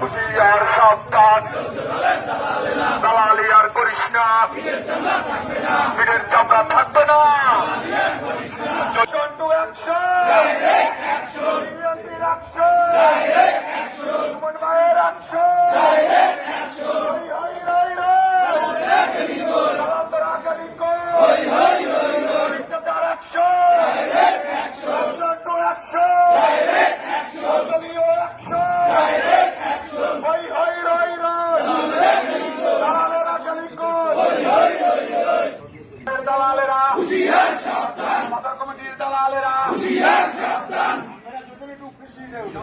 হুশিয়ার সাবধান। দালালি আর করিস না। ভিড়ের চামড়া থাকবে না।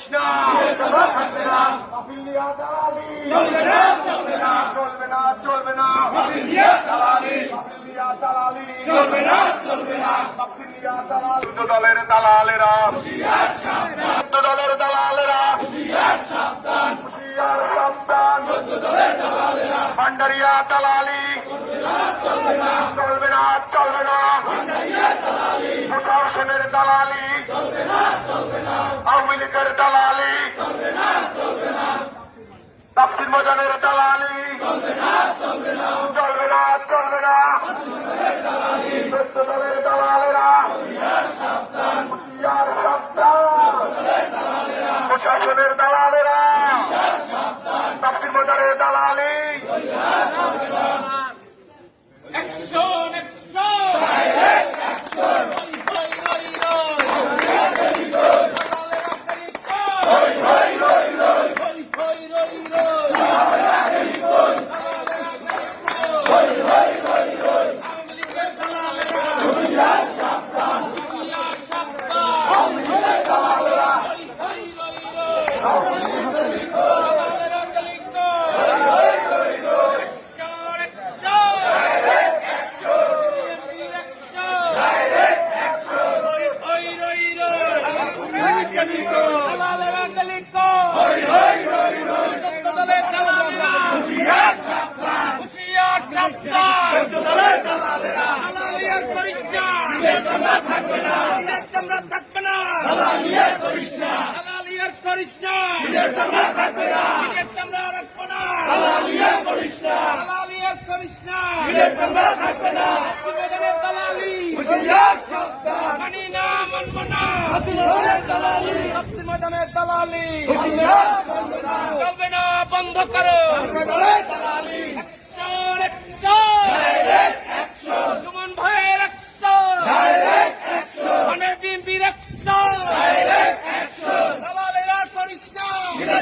আর করিস না চলবে না চলবে না। চলবে না চলবে না চলবে না চলবে না দলের দালালেরা দলের দালালেরা ভান্ডারিয়া দালালি চলবে না চলবে না চলবে না প্রশাসনের দালালি আওয়ামী লীগের দালালি। তাফসির মজানের দালালি। চলবে না। চলবে না চলবে না। রই! দালালেরা গলিত নয়! Action! Action! Hoy, hoy, রই, রই! দালালেরা গলিত নয়! সত্য দলের দালালেরা! হুঁশিয়ার সাবধান! দালালি আর করিস না! বিলের চামড়া থাকবে না! দালালি আর করিস না! রাখব দালালি করিস দালালি! মানি না, মানব না! তাফসীর ময়দানের দালালি! চলবে না, বন্ধ করো Action, action! সুমন ভাইয়ের action! মানে বিএনপির action! দালালেরা করিস না!